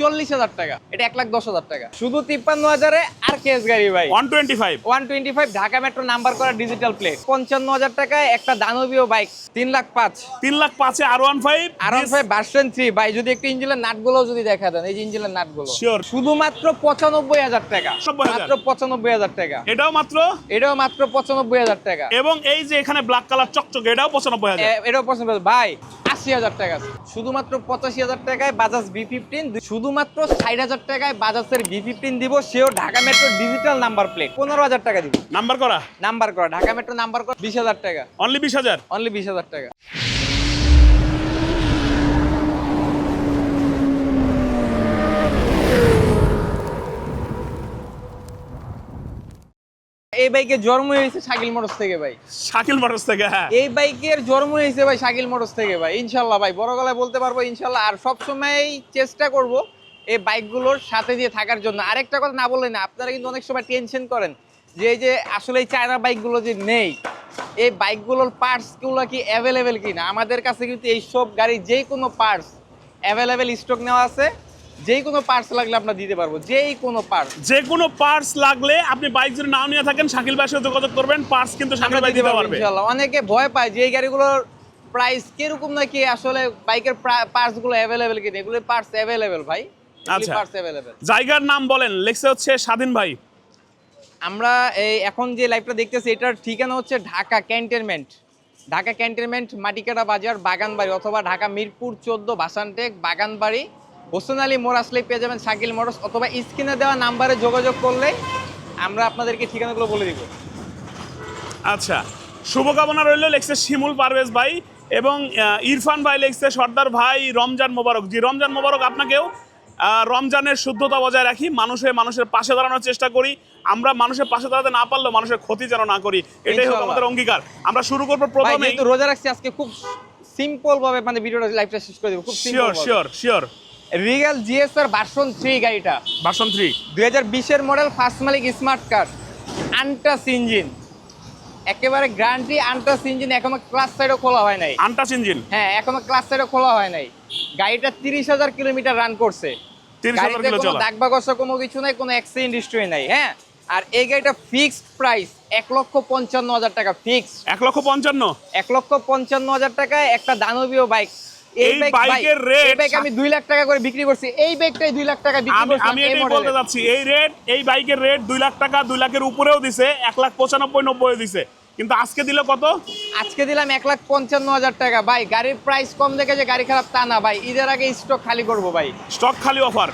চল্লিশ হাজার টাকা। এটা এক লাখ দশ হাজার টাকা। শুধু তিপ্পান্ন হাজারে আর কেস গাড়ি ভাই। One twenty five. One twenty five Dhaka metro number করা ডিজিটাল প্লেট পঞ্চান্ন হাজার টাকায় একটা দানবীয় বাইক তিন লাখ পাঁচ। তিন লাখ পাঁচে আর one five R one five version three ভাই যদি একটু ইঞ্জিনের নাটগুলো যদি দেখা দেন এই যে ইঞ্জিনের নাটগুলো। Sure. শুধুমাত্র পঁচানব্বই হাজার টাকা। মাত্র পঁচানব্বই হাজার টাকা। এটাও মাত্র? এটাও মাত্র পঁচানব্বই হাজার টাকা। এবং এই যে এখানে ব্ল্যাক কালার চকচকে এটাও পঁচানব্বই হাজার। এটাও পছন্দ ভাই আশি হাজার টাকা। শুধুমাত্র পঁচাশি হাজার টাকায় বাজাজ বি ফিফটিন শুধুমাত্র ষাট হাজার টাকায় বাজাজের বি ফিফটিন দিব। সেও Dhaka metro digital number plate পনেরো হাজার টাকা দিব। নাম্বার করা? নাম্বার করা। ঢাকা মেট্রো নাম্বার করা বিশ হাজার টাকা। অনলি বিশ হাজার? অনলি বিশ হাজার টাকা। এই বাইকের জন্ম হয়েছে শাকিল মোটরস থেকে ভাই। শাকিল মোটরস থেকে হ্যাঁ। এই বাইকের জন্ম হয়েছে ভাই শাকিল মোটরস থেকে ভাই ইনশাল্লাহ ভাই। বড় গলায় বলতে পারব ইনশাল্লাহ। আর সবসময় চেষ্টা করব এই বাইকগুলোর সাথে দিয়ে থাকার জন্য। আরেকটা কথা না বললেন না আপনারা কিন্তু অনেক সময় টেনশন করেন যে এই যে আসলে এই চায়না বাইকগুলো যে নেই এই বাইকগুলোর পার্টসগুলো কি অ্যাভেলেবেল কিনা? আমাদের কাছে কিন্তু এইসব গাড়ির যে কোনো পার্টস অ্যাভেলেবেল স্টক নেওয়া আছে। যেই কোনো পার্টস লাগলে আমরা দিতে পারব যেই কোনো পার্টস যে কোনো পার্টস লাগলে আপনি বাইক যদি নাও নিয়ে থাকেন শাকিল ভাইয়ের সাথে যোগাযোগ করবেন পার্টস কিন্তু শাকিল ভাই দিতে পারবে ইনশাআল্লাহ। অনেকে ভয় পায় যে এই গাড়িগুলোর প্রাইস কীরকম নাকি আসলে বাইকের পার্টসগুলো অ্যাভেলেবেল কিনা। এগুলো পার্টস অ্যাভেলেবেল ভাই। আচ্ছা। পার্টস অ্যাভেলেবেল জায়গার নাম বলেন লেখছে হচ্ছে স্বাধীন ভাই। আমরা এই এখন যে লাইভটা দেখতেছি এটার ঠিকানা হচ্ছে ঢাকা ক্যান্টনমেন্ট। ঢাকা ক্যান্টনমেন্ট মাটিকাটা বাজার বাগানবাড়ি অথবা ঢাকা মিরপুর চোদ্দ বাসানটেক বাগানবাড়ি হোসেন আলী মোড় আসলে পেয়ে যাবেন শাকিল মোটরস অথবা স্ক্রিনে দেওয়া নাম্বারে যোগাযোগ করলে আমরা আপনাদেরকে ঠিকানাগুলো বলে দিব। আচ্ছা শুভকামনা রইল লেখছে শিমুল পারভেজ ভাই এবং ইরফান ভাই লেখছে সর্দার ভাই রমজান মোবারক। জি রমজান মোবারক আপনাকেও রমজানের শুদ্ধতা বজায় রাখি মানুষের মানুষের পাশে দাঁড়ানোর চেষ্টা করি। আমরা মানুষের পাশে দাঁড়াতে না পারলেও মানুষের ক্ষতি যেন না করি। এটাই ইনশাআল্লাহ। আমাদের অঙ্গীকার। আমরা শুরু করব প্রথমে রোজা রাখছি আজকে খুব সিম্পল ভাবে মানে ভিডিওটা লাইভটা শেষ করে দেবো। খুব sure sure sure regal GSR version three গাড়িটা। ভার্সন থ্রি দুই হাজার বিশের মডেল ফার্স্ট মালিক স্মার্ট কার আনটাস ইঞ্জিন একেবারে গ্যারান্টি আনটাস ইঞ্জিন এখনও ক্লাস সাইডও খোলা হয় নাই। আনটাচ ইঞ্জিন হ্যাঁ এখনও ক্লাস সাইডও খোলা হয় নাই। গাড়িটা তিরিশ হাজার কিলোমিটার রান করছে। গাড়িতে কোনো দাগ বা কোনো কিছু নাই কোনো অ্যাক্সিডেন্ট হিস্ট্রি নাই হ্যাঁ? আর এই গাড়িটা ফিক্সড প্রাইস এক লক্ষ পঞ্চান্ন হাজার টাকা ফিক্সড এক লক্ষ পঞ্চান্ন? এক লক্ষ পঞ্চান্ন হাজার টাকায় একটা দানবীয় বাইক এই বাইকের রেট বাইক আমি 2 লাখ টাকা করে বিক্রি করছি। এই বাইকটাই 2 লাখ টাকা বিক্রি করছি আমি এটাই বলতে যাচ্ছি এই রেট এই বাইকের রেট দুই লাখ টাকা দুই লাখের উপরেও দিছে এক লাখ পঁচানব্বই নব্বই দিছে। কিন্তু আজকে দিলে কত? আজকে দিলাম এক লাখ পঞ্চান্ন হাজার টাকা। ভাই গাড়ির প্রাইস কম দেখে যে গাড়ি খারাপ তা না ভাই। ঈদের আগে স্টক খালি করব ভাই। স্টক খালি অফার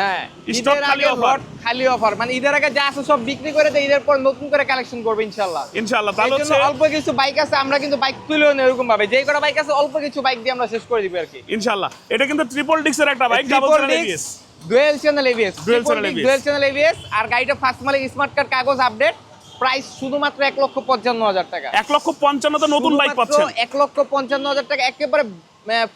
হ্যাঁ Stock খালি আগে খালি অফার মানে ঈদের আগে যা আছে সব বিক্রি করে দেয় ঈদের পর নতুন করে কালেকশন করবে ইনশাল্লাহ ইনশাআল্লাহ তাহলে হচ্ছে অল্প কিছু বাইক আছে আমরা কিন্তু বাইক তুলেও নেই এরকম ভাবে যেই কটা বাইক আছে অল্প কিছু বাইক দিয়ে আমরা শেষ করে দিবো আর কি। ইনশাআল্লাহ এটা কিন্তু ট্রিপল ডিক্সের একটা bike double ABS dual channel ABS Dual channel ABS dual channel ABS আর গাড়িটা ফার্স্ট মালিক স্মার্ট কার্ড কাগজ আপডেট প্রাইস শুধুমাত্র এক লক্ষ পঞ্চান্ন হাজার টাকা। এক লক্ষ পঞ্চান্ন তো নতুন বাইক পাচ্ছেন। এক লক্ষ পঞ্চান্ন হাজার টাকা একেবারে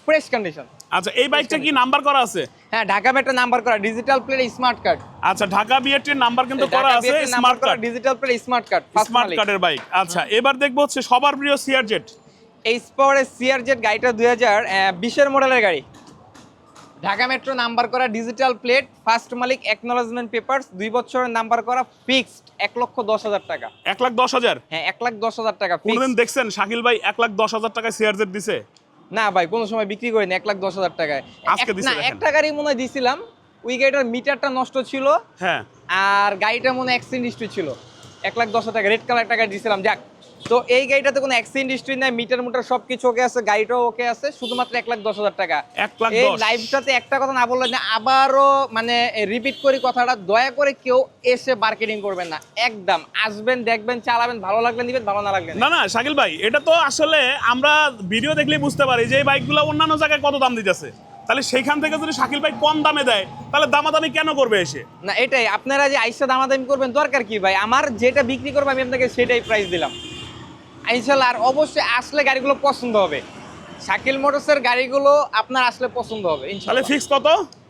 ফ্রেশ কন্ডিশন আচ্ছা এই বাইকটা কি নাম্বার করা আছে? হ্যাঁ ঢাকা মেট্রো নাম্বার করা ডিজিটাল প্লেট স্মার্ট কার্ড আচ্ছা ঢাকা বিএটির নাম্বার কিন্তু করা আছে smart card digital plate smart card smart কার্ডের বাইক আচ্ছা এবার দেখব হচ্ছে সবার প্রিয় সিআরজেট এই স্পাওয়ারের সিআরজেড গাড়িটা দুই হাজার বিশের মডেলের গাড়ি। ঢাকা মেট্রো নাম্বার করা ডিজিটাল প্লেট ফার্স্ট মালিক অ্যাকনোলজমেন্ট পেপারস দুই বছরের নাম্বার করা ফিক্সড এক লক্ষ দশ হাজার টাকা। এক লাখ দশ হাজার? হ্যাঁ এক লাখ দশ হাজার টাকা কোনদিন দেখছেন? শাকিল ভাই এক লাখ দশ হাজার টাকায় সিআরজেড দিছে। না ভাই কোনো সময় বিক্রি করিনি এক লাখ দশ হাজার টাকায়। না একটা গাড়ি মনে হয় দিছিলাম ওই গাড়িটার মিটারটা নষ্ট ছিল হ্যাঁ। আর গাড়িটা মনে অ্যাক্সিডেন্ট হিস্ট্রি ছিল। এক লাখ দশ হাজার টাকা রেড কালার টাকা দিছিলাম যাক। তো এই গাড়িটাতে কোনো অ্যাক্সিডেন্ট হিস্ট্রি নাই মিটার মুটার সব কিছু ওকে আছে গাড়িটাও ওকে আছে শুধুমাত্র এক লাখ দশ হাজার টাকা। এই লাইভটাতে একটা কথা না বললে না আবারও মানে রিপিট করি কথাটা দয়া করে কেউ এসে মার্কেটিং করবেন না একদম। আসবেন দেখবেন চালাবেন ভালো লাগলে নিবেন ভালো না লাগলে না। না না শাকিল ভাই এটা তো আসলে আমরা ভিডিও দেখলেই বুঝতে পারি যে এই বাইকগুলো অন্যান্য জায়গায় কত দাম দিতেছে। তাহলে সেইখান থেকে যদি শাকিল ভাই কম দামে দেয় তাহলে দামাদামি কেন করবে এসে? না এটাই আপনারা যে আইসা দামাদামি করবেন দরকার কি ভাই? আমার যেটা বিক্রি করব আমি আপনাকে সেটাই প্রাইস দিলাম। ইনশাল্লাহ আর অবশ্যই আসলে গাড়িগুলো পছন্দ হবে। শাকিল মোটরসের গাড়িগুলো আপনার আসলে পছন্দ হবে ইনশাল্লাহ। ফিক্স কত?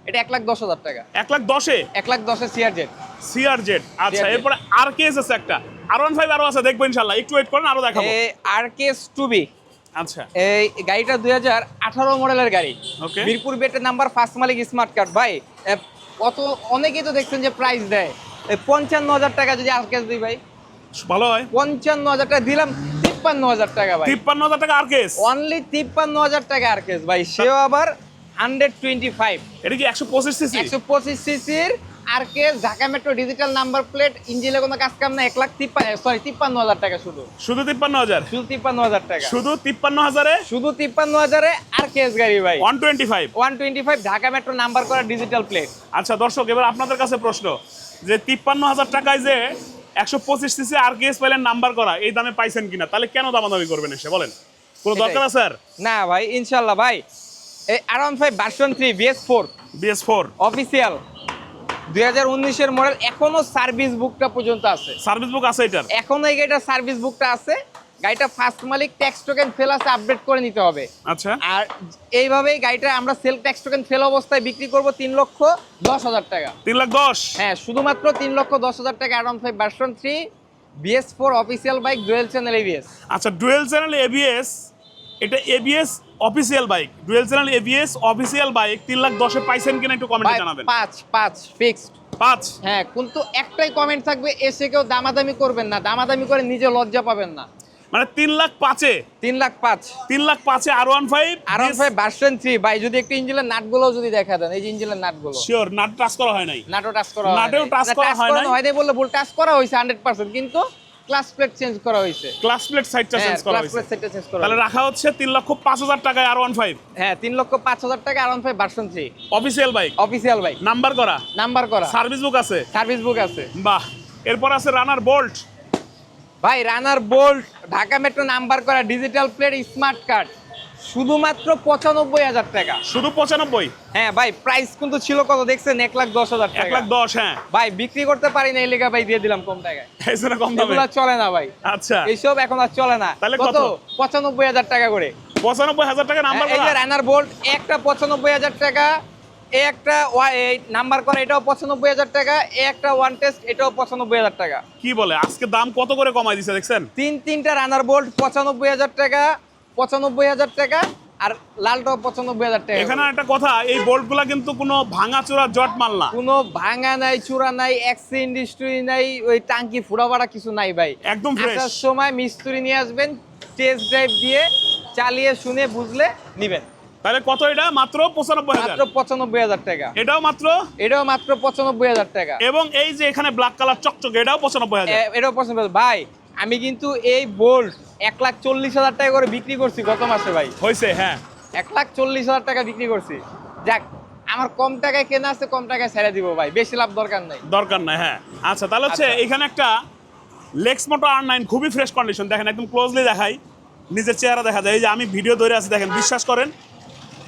এটা এক লাখ দশ হাজার টাকা। এক লাখ দশে? এক লাখ দশের সিআর জেড সিআরজেড আচ্ছা এরপরে আর কেস আছে একটা। আর ওয়ান ফাইভ আরও আছে দেখব ইনশাল্লাহ। একটু ওয়েট করেন আরও দেখাবো। আর কেস টু বি আচ্ছা। এই গাড়িটা দুই হাজার আঠারো মডেলের গাড়ি. মিরপুর বেটের নাম্বার ফার্স্ট মালিক স্মার্ট কার্ড ভাই কত অনেকেই তো দেখছেন যে প্রাইস দেয়। পঞ্চান্ন হাজার টাকা যদি আর ক্যাশ দিই ভাই। ভালো হয়। পঞ্চান্ন হাজার টাকা দিলাম তিপ্পান্ন হাজার টাকা ভাই। তিপ্পান্ন হাজার টাকা আর কেস অনলি তিপ্পান্ন হাজার টাকা আর কেস ভাই। সেও আবার হান্ড্রেড টোয়েন্টি ফাইভ এটা কি একশো পঁচিশ সিসি? একশো পঁচিশ সিসির আর case Dhaka metro digital number plate ইঞ্জিনে কোনো কাজ কাম না এক লাখ তিপ্পান্ন সরি তিপ্পান্ন হাজার টাকা শুধু। শুধু তিপ্পান্ন হাজার? শুধু তিপ্পান্ন হাজার টাকা। শুধু তিপ্পান্ন হাজারে? শুধু তিপ্পান্ন হাজারে আর কেস গাড়ি ভাই। One twenty five one twenty five Dhaka metro number করা ডিজিটাল প্লেট। আচ্ছা দর্শক এবার আপনাদের কাছে প্রশ্ন যে তিপ্পান্ন হাজার টাকায় যে একশো পঁচিশ সিসি আর কেস পাইলেন নাম্বার করা এই দামে পাইছেন কিনা? তাহলে কেন দামাদামি করবেন এসে? বলেন। কোনো দরকার আছে স্যার না ভাই ইনশাল্লাহ ভাই। এই one five version three BS four BS four official দুই হাজার উনিশের মডেল এখনও সার্ভিস বুকটা পর্যন্ত আছে। সার্ভিস বুক আছে এটার? এখনও গাড়িটার সার্ভিস বুকটা আছে। গাড়িটা ফার্স্ট মালিক ট্যাক্স টোকেন ফেল আছে আপডেট করে নিতে হবে। আচ্ছা। আর এইভাবেই গাড়িটা আমরা সেল ট্যাক্স টোকেন ফেল অবস্থায় বিক্রি করব তিন লক্ষ দশ হাজার টাকা। তিন লাখ দশ? হ্যাঁ শুধুমাত্র তিন লক্ষ দশ হাজার টাকা around five version three BS four official bike dual channel ABS আচ্ছা ডুয়েল চ্যানেল এবিএস এটা ABS official bike dual channel ABS official bike তিন লাখ দশে পাইছেন কিনা একটু কমেন্টে জানাবেন। পাঁচ পাঁচ ফিক্সড পাঁচ? হ্যাঁ কিন্তু একটাই কমেন্ট থাকবে এসে কেউ দামাদামি করবেন না দামাদামি করে নিজে লজ্জা পাবেন না। মানে তিন লাখ পাঁচে? তিন লাখ পাঁচ। তিন লাখ পাঁচে R one five? R one five version three ভাই যদি একটু ইঞ্জিনের নাটগুলো যদি দেখা দেন এই যে ইঞ্জিনের নাটগুলো। শিওর নাট টাচ করা হয় নাই। নাটও টাচ করা নাটেও touch করা হয় নাই? হয় বললে ভুল টাচ করা হয়েছে হান্ড্রেড পার্সেন্ট কিন্তু ক্লাস প্লেট চেঞ্জ করা হয়েছে। ক্লাস প্লেট সাইডটা চেঞ্জ করা ক্লাস প্লেট সেটটা চেঞ্জ করা তাহলে রাখা হচ্ছে তিন লক্ষ পাঁচ হাজার টাকায় আর ওয়ান ফাইভ। হ্যাঁ তিন লক্ষ পাঁচ হাজার টাকা R five version three official bike official bike number করা। নাম্বার করা। সার্ভিস বুক আছে। সার্ভিস বুক আছে। বাহ এরপর আছে রানার বোল্ট ভাই runner bolt Dhaka metro number করা ডিজিটাল প্লেট স্মার্ট কার্ড শুধুমাত্র পঁচানব্বই হাজার টাকা। শুধু পঁচানব্বই? হ্যাঁ ভাই প্রাইস কিন্তু ছিল কত দেখছেন? এক লাখ দশ হাজার এক লাখ দশ হ্যাঁ। ভাই বিক্রি করতে পারি না এই লেখা ভাই দিয়ে দিলাম কম টাকায়। কম দামে? চলে না ভাই। আচ্ছা। এইসব এখন আর চলে না। তাহলে কত? পঁচানব্বই হাজার টাকা করে। পঁচানব্বই হাজার টাকা নাম্বার এই যে রানার বোল্ট একটা পঁচানব্বই হাজার টাকা এই একটা নাম্বার করা এটাও পঁচানব্বই হাজার টাকা। একটা ওয়ান টেস্ট এটাও পঁচানব্বই হাজার টাকা। কি বলে? আজকে দাম কত করে কমাই দিছে দেখছেন? তিন তিনটা রানার বোল্ট পঁচানব্বই হাজার টাকা পঁচানব্বই হাজার টাকা আর লালটাও পঁচানব্বই হাজার টাকা। এখানে একটা কথা এই বোল্টগুলা কিন্তু কোনো ভাঙাচোরা জট মাল না। কোনো ভাঙা নাই চূড়া নাই এক্সি ইন্ডাস্ট্রি নাই ওই টাঙ্কি ফুড়াবাড়া কিছু নাই ভাই। একদম আসার সময় মিস্ত্রি নিয়ে আসবেন টেস্ট ড্রাইভ দিয়ে চালিয়ে শুনে বুঝলে নিবেন। তাহলে কত এটা? মাত্র পঁচানব্বই হাজার। মাত্র পঁচানব্বই হাজার টাকা। এটাও মাত্র? এটাও মাত্র পঁচানব্বই হাজার টাকা। এবং এই যে এখানে ব্ল্যাক কালার চকচকে এটাও পঁচানব্বই হাজার। এটাও পছন্দ ভাই আমি কিন্তু এই বোল্ট এক লাখ চল্লিশ হাজার টাকা করে বিক্রি করছি গত মাসে ভাই। হয়েছে হ্যাঁ। এক লাখ চল্লিশ হাজার টাকা বিক্রি করছি। যাক আমার কম টাকায় কেনা আছে কম টাকায় ছেড়ে দিব ভাই। বেশি লাভ দরকার নাই। দরকার নাই হ্যাঁ। আচ্ছা তাহলে হচ্ছে আচ্ছা। এখানে একটা লেক্স মোটো আর নাইন খুবই ফ্রেশ কন্ডিশন দেখেন একদম ক্লোজলি দেখাই। নিজের চেহারা দেখা যায়। এই যে আমি ভিডিও ধরে আছি দেখেন বিশ্বাস করেন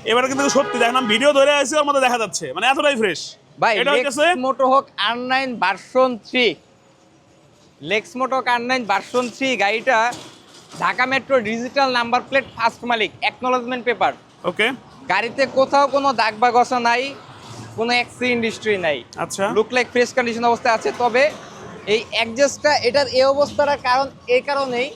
এবারে কিন্তু সত্যি দেখেন আমি ভিডিও ধরে আছি ওর মধ্যে দেখা যাচ্ছে। মানে এতটাই ফ্রেশ ভাই এটা হইতেছে মোটো হোক R nine version three Lexmoto R nine version three গাড়িটা Dhaka metro digital number plate first মালিক অ্যাকনোলজমেন্ট পেপার ওকে গাড়িতে কোথাও কোনো দাগ বা ঘষা নাই কোনো এক্সি ইন্ডাস্ট্রি নাই। আচ্ছা। লুক লাইক ফ্রেশ কন্ডিশন অবস্থায় আছে তবে এই অ্যাডজাস্টটা এটার এই অবস্থাটার কারণ এই কারণেই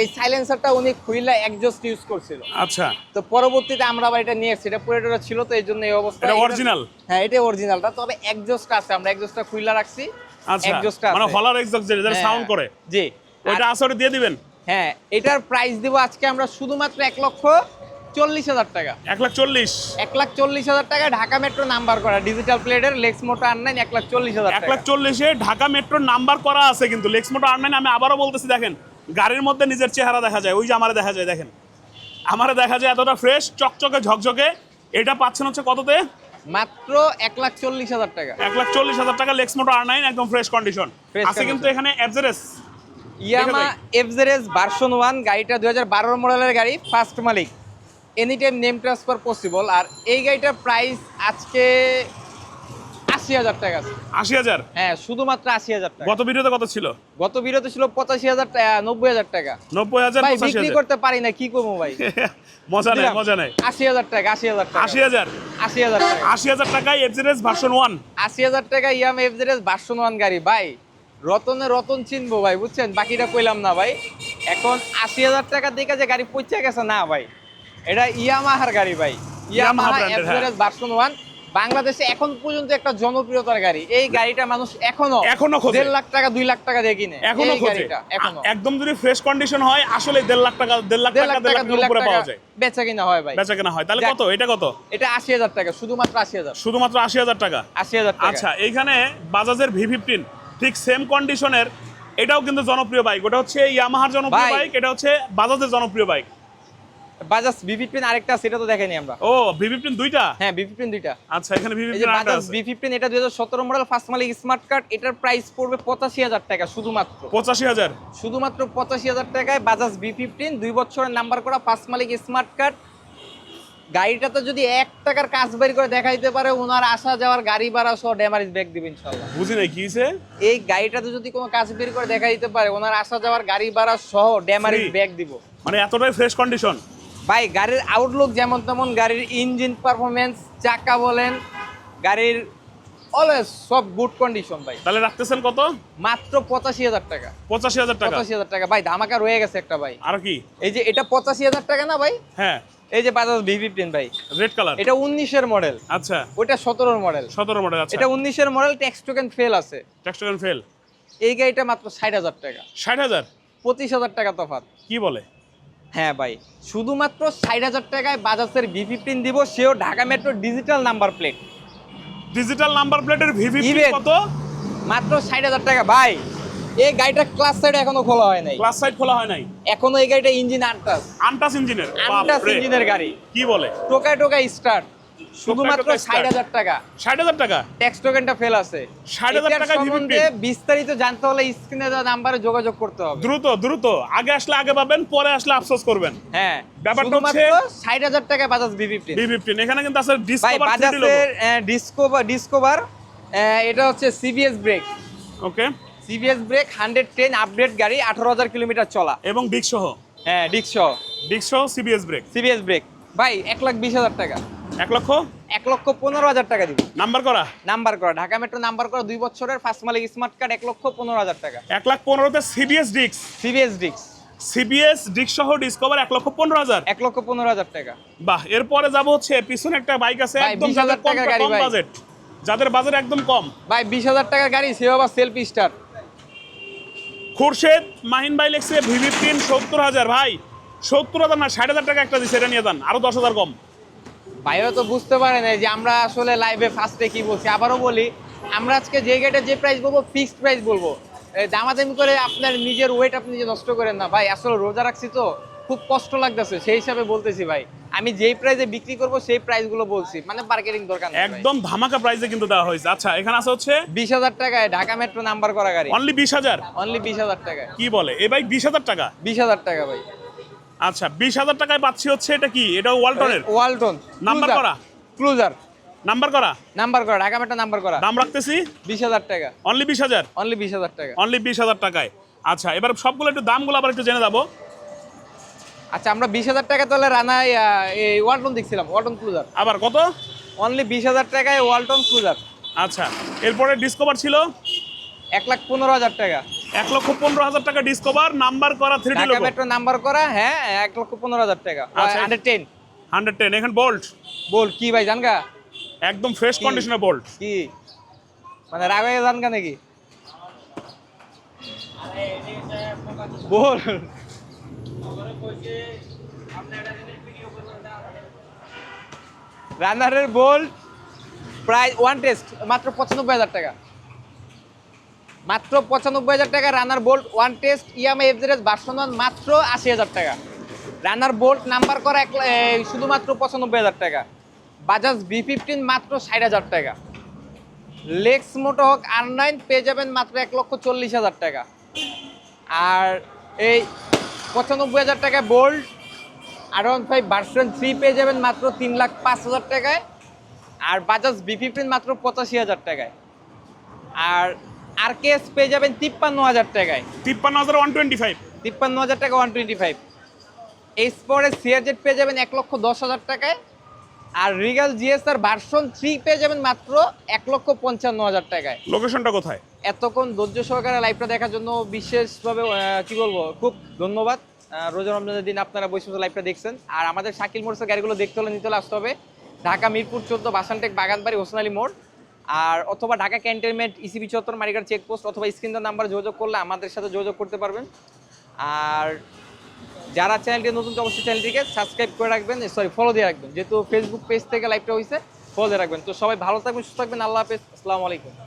এই সাইলেন্সারটা উনি খুইলা অ্যাডজাস্ট ইউজ করছিল। আচ্ছা। তো পরবর্তীতে আমরা আবার এটা নিয়ে এসেছি। এটা পুরোটা ছিল তো এই জন্য এই অবস্থা এটা original? হ্যাঁ এটা অরিজিনালটা তবে এক্সজস্ট আছে আমরা এক্সজস্টটা খুইলা রাখছি। আচ্ছা মানে হলার এক্সজস্ট যেটা হ্যাঁ, সাউন্ড করে। জি। ওটা দিয়ে দিবেন? হ্যাঁ এটার প্রাইস দিব আজকে আমরা শুধুমাত্র এক লক্ষ চল্লিশ হাজার টাকা। এক লাখ চল্লিশ। এক লাখ চল্লিশ হাজার টাকা ঢাকা মেট্রো নাম্বার করা। ডিজিটাল প্লেটের লেক্স মোটো আর নাইন এক লাখ চল্লিশ হাজার এক লাখ চল্লিশে ঢাকা মেট্রোর নাম্বার করা আছে কিন্তু। লেক্স মোটো আর নাইন আমি আবারও বলতেছি দেখেন। গাড়ির মধ্যে নিজের চেহারা দেখা যায় ওই যে আমারে দেখা যায় দেখেন। আমারে দেখা যায় এতটা ফ্রেশ চকচকে ঝকঝকে। এটা পাচ্ছেন হচ্ছে কততে? মাত্র এক লাখ চল্লিশ হাজার টাকা। এক লাখ চল্লিশ হাজার টাকা লেক্স মোটো আর নাইন একদম ফ্রেশ কন্ডিশন আছে কিন্তু। এখানে average Yamaha FZS version one গাড়িটা দুই হাজার বারোর মডেলের গাড়ি ফার্স্ট মালিক। Any time name transfer possible আর এই গাড়িটার প্রাইস আজকে আশি হাজার টাকা আছে। আশি হাজার? হ্যাঁ শুধুমাত্র আশি হাজার টাকা। গত ভিডিওতে কত ছিল? গত ছিল পঁচাশি হাজার টাকা নব্বই হাজার টাকা। নব্বই হাজার ভাই বিক্রি করতে পারি না কি করব ভাই? মজা নেই মজা নেই। আশি হাজার টাকা আশি হাজার টাকা। আশি হাজার? আশি হাজার টাকা। আশি হাজার টাকায় এফজেরেস ভার্সন ওয়ান আশি হাজার টাকা ইয়াম এফজেরেস ভার্সন ওয়ান গাড়ি ভাই। রতনে রতন চিনবো ভাই বুঝছেন? বাকিটা কইলাম না ভাই। এখন আশি হাজার টাকা দিকে যে গাড়ি পৌঁছে গেছে না ভাই। এটা ইয়ামাহার গাড়ি ভাই। ইয়ামাহা এর, হ্যাঁ। ভার্সন ওয়ান বাংলাদেশে এখন পর্যন্ত একটা জনপ্রিয়তার গাড়ি। এই গাড়িটা মানুষ এখনও এখনও। দেড় লাখ টাকা দুই লাখ টাকা দিয়ে কিনে। এখনও খোঁজে। গাড়িটা এখনও। একদম যদি ফ্রেশ কন্ডিশন হয় আসলে দেড় লাখ টাকা দেড় লাখ টাকা দেড় লাখ লাখ উপরে টাকা পাওয়া যায়। বেচা কিনা হয় ভাই। বেচা কেনা হয়। তাহলে কত? এটা কত? এটা আশি হাজার টাকা শুধুমাত্র আশি হাজার। শুধুমাত্র আশি হাজার টাকা? আশি হাজার টাকা। আচ্ছা এইখানে বাজাজের ভি ফিফটিন ঠিক সেম কন্ডিশনের এটাও কিন্তু জনপ্রিয় বাইক ওটা হচ্ছে ইয়ামাহার জনপ্রিয় বাইক এটা হচ্ছে বাজাজের জনপ্রিয় বাইক বাজাজ ফিফটিন আরেকটা সেটা তো দেখাইনি আমরা। ও ভি ফিফটিন দুইটা? হ্যাঁ ফিফটিন দুইটা। আচ্ছা এখানে ভি এই যে বাজাজ বি এটা দুই হাজার সতেরো মডেল ফার্স্ট মালিক স্মার্ট কার্ড এটার প্রাইস পড়বে পঁচাশি হাজার টাকা শুধুমাত্র। পঁচাশি হাজার? শুধুমাত্র পঁচাশি হাজার টাকায় বাজাজ ফিফটিন দুই বছরের নাম্বার করা ফার্স্ট মালিক স্মার্ট কার্ড গাড়িটাতে যদি এক টাকার কাজ বের করে দেখাইতে পারে ওনার আসা যাওয়ার গাড়ি ভাড়া সহ ড্যামারিজ ব্যাগ দিবেন ইনশাল্লাহ বুঝি নাই কি এই গাড়িটাতে যদি কোনো কাজ বের করে দেখা দিতে পারে ওনার আসা যাওয়ার গাড়ি ভাড়া সহ ড্যামারিজ ব্যাগ দিব। মানে এতটাই ফ্রেশ কন্ডিশন ভাই গাড়ির আউটলুক যেমন তেমন গাড়ির ইঞ্জিন পারফরমেন্স চাকা বলেন গাড়ির অলওয়েজ সব গুড কন্ডিশন ভাই। তাহলে রাখতেছেন কত? মাত্র পঁচাশি হাজার টাকা। পঁচাশি হাজার টাকা? পঁচাশি হাজার টাকা। ভাই ধামাকা রয়ে গেছে একটা ভাই। আর কি? এই যে এটা পঁচাশি হাজার টাকা না ভাই? হ্যাঁ। এই যে বাজাজ ভি ফিফটিন ভাই। রেড কালার এটা উনিশের মডেল আচ্ছা। ওইটা সতেরোর মডেল সতেরো মডেল আচ্ছা। এটা উনিশের মডেল ট্যাক্স টোকেন ফেল আছে। ট্যাক্সটোকেন ফেল এই গাড়িটা মাত্র ষাট হাজার টাকা। ষাট হাজার? পঁচিশ হাজার টাকা তফাত কি বলে? হ্যাঁ ভাই শুধুমাত্র ষাট হাজার টাকায় বাজাজের ভি ফিফটিন দিব সেও Dhaka metro digital number plate digital number প্লেটের ভি ফিফটিন Even। কত? মাত্র ষাট হাজার টাকা। ভাই এই গাড়িটা ক্লাস সাইড এখনও খোলা হয় নাই। ক্লাস সাইড খোলা হয় নাই? এখনও এই গাড়িটা ইঞ্জিন আনটাস আনটাস ইঞ্জিনের আনটাস ইঞ্জিনের গাড়ি। কি বলে? টোকায় টোকায় স্টার্ট শুধুমাত্র টোকায় ষাট start। হাজার টাকা। ষাট হাজার টাকা? ট্যাক্স টোকেনটা ফেল আছে। 60,000 এটার টাকায় V15 সম্বন্ধে বিস্তারিত জানতে হলে স্ক্রিনে দেওয়া নাম্বারে যোগাযোগ করতে হবে। দ্রুত দ্রুত। আগে আসলে আগে পাবেন পরে আসলে আফসোস করবেন। হ্যাঁ ব্যাপারটা হচ্ছে- ষাট হাজার টাকায় Bajaj V fifteen V fifteen এখানে কিন্তু আছে ডিসকভার বাজাজের ডিসকোভার ডিসকোভার এটা হচ্ছে CBS brake okay CBS brake hundred ten update গাড়ি আঠারো হাজার কিলোমিটার চলা। এবং ডিক সহ হ্যাঁ ডিস্ক সহ ডিক সহ সিবিএস ব্রেক সিবিএস ব্রেক ভাই এক লাখ বিশ হাজার টাকা। এক লক্ষ? এক লক্ষ পনেরো হাজার টাকা দিব। নাম্বার করা? নাম্বার করা। ঢাকা মেট্রো নাম্বার করা দুই বছরের ফার্স্ট মালিক স্মার্ট কার্ড এক লক্ষ পনেরো হাজার টাকা। এক লাখ পনেরোতে সিবিএস ডিক্স সিবিএস ডিস্ক সিবিএস ডিক সহ ডিসকভার এক লক্ষ পনেরো হাজার। এক লক্ষ পনেরো হাজার টাকা। বাহ এরপরে যাব হচ্ছে পিছনে একটা বাইক আছে একদম 20,000 যাদের কম গাড়ি বাজেট যাদের বাজেট একদম কম। ভাই বিশ হাজার টাকার গাড়ি সেও আবার সেলফি স্টার খুরশেদ মাহিন ভাই লেখছে ভিভি পিন সত্তর হাজার। ভাই সত্তর হাজার না ষাট হাজার টাকা একটা দিচ্ছে এটা নিয়ে যান। আরও দশ হাজার কম। ভাইরা তো বুঝতে পারে না যে আমরা আসলে লাইভে ফার্স্টে কি বলছি। আবারও বলি আমরা আজকে যে গেটে যে প্রাইস বলব ফিক্সড প্রাইস বলব। দামাদামি করে আপনার নিজের ওয়েট আপনি যে নষ্ট করেন না। ভাই আসলে রোজা রাখছি তো খুব কষ্ট লাগতেছে সেই হিসাবে বলতেছি ভাই। আমি যেই প্রাইসে বিক্রি করব সেই প্রাইসগুলো বলছি। মানে মার্কেটিং দরকার একদম ধামাকা প্রাইসে কিন্তু দেওয়া হয়েছে। আচ্ছা এখানে আছে হচ্ছে বিশ হাজার টাকায় ঢাকা মেট্রো নাম্বার করা গাড়ি। অনলি বিশ হাজার? অনলি বিশ হাজার টাকায়। কি বলে? এ বাইক বিশ হাজার টাকা? বিশ হাজার টাকা ভাই। আচ্ছা বিশ হাজার টাকায় পাচ্ছি হচ্ছে এটা কি? এটা ওয়ালটনের? ওয়ালটন। নাম্বার করা? ক্লুজার নাম্বার করা? নাম্বার করা ঢাকা মেট্রো নাম্বার করা। দাম রাখতেছি? বিশ হাজার টাকা। অনলি বিশ হাজার? অনলি বিশ হাজার টাকা। অনলি বিশ হাজার টাকায়। আচ্ছা এবার সবগুলো একটু দামগুলো আবার একটু জেনে যাব। আচ্ছা আমরা বিশ হাজার টাকা তাহলে রানায় এই ওয়ালটন দেখছিলাম ওয়ালটন ক্লুজার আবার কত? অনলি বিশ হাজার টাকায় ওয়ালটন ক্লুজার আচ্ছা এরপরে ডিসকভার ছিল? এক লাখ পনেরো হাজার টাকা। এক লক্ষ পনেরো হাজার টাকা ডিসকভার নাম্বার করা থ্রি ডি মেট্রো নাম্বার করা হ্যাঁ এক লক্ষ পনেরো হাজার টাকা। হান্ড্রেড টেন হান্ড্রেড টেন এখন বোল্ট বল কি ভাই জানগা? একদম ফ্রেশ? কন্ডিশনে বোল্ট কি? মানে রাগ হয়ে জানগা নাকি? বল রানারের বল প্রায় ওয়ান টেস্ট মাত্র পঁচানব্বই হাজার টাকা। মাত্র পঁচানব্বই হাজার টাকা। Runner bolt one test EMI FZ version one মাত্র আশি হাজার টাকা। রানার বোল্ট নাম্বার করা এক শুধুমাত্র পঁচানব্বই হাজার টাকা। বাজাজ বি ফিফটিন মাত্র ষাট হাজার টাকা। লেক্স মোটো হক আর নাইন পেয়ে যাবেন মাত্র এক লক্ষ চল্লিশ হাজার টাকা। আর এই পঁচানব্বই হাজার টাকায় bolt R one five version three পেয়ে যাবেন মাত্র তিন লাখ পাঁচ হাজার টাকায়। আর বাজাজ বি ফিফটিন মাত্র পঁচাশি হাজার টাকায়। আর আর কেস পেয়ে যাবেন তিপ্পান্ন হাজার টাকায়। তিপ্পান্ন হাজার ওয়ান টোয়েন্টি ফাইভ তিপ্পান্ন হাজার টাকা ওয়ান টোয়েন্টি ফাইভ এই স্পোর্টের সিআরজেড পেয়ে যাবেন এক লক্ষ দশ হাজার টাকায়। আর রিগাল জিএসআর ভার্সন থ্রি পেয়ে যাবেন মাত্র এক লক্ষ পঞ্চান্ন হাজার টাকায়। লোকেশনটা কোথায়? এতক্ষণ ধৈর্য সহকারে লাইভটা দেখার জন্য বিশেষভাবে কি বলব খুব ধন্যবাদ। রোজা রমজানের দিন আপনারা বসে লাইভটা দেখছেন। আর আমাদের শাকিল মোটরসের গাড়িগুলো দেখতে হলে নিতে হলে আসতে হবে। ঢাকা মিরপুর চোদ্দ বাসানটেক বাগানবাড়ি হোসনালী মোড়। আর অথবা ঢাকা ক্যান্টনমেন্ট ইসিবি চত্বর মারিগার চেকপোস্ট অথবা স্ক্রিনের নাম্বার যোগাযোগ করলে আমাদের সাথে যোগাযোগ করতে পারবেন। আর যারা চ্যানেলটি নতুন অবশ্যই চ্যানেলটিকে সাবস্ক্রাইব করে রাখবেন সরি ফলো দিয়ে রাখবেন। যেহেতু ফেসবুক পেজ থেকে লাইভটা হয়েছে ফলো দিয়ে রাখবেন। তো সবাই ভালো থাকবেন, সুস্থ থাকবেন, আল্লাহ হাফেজ, আসসালামু আলাইকুম।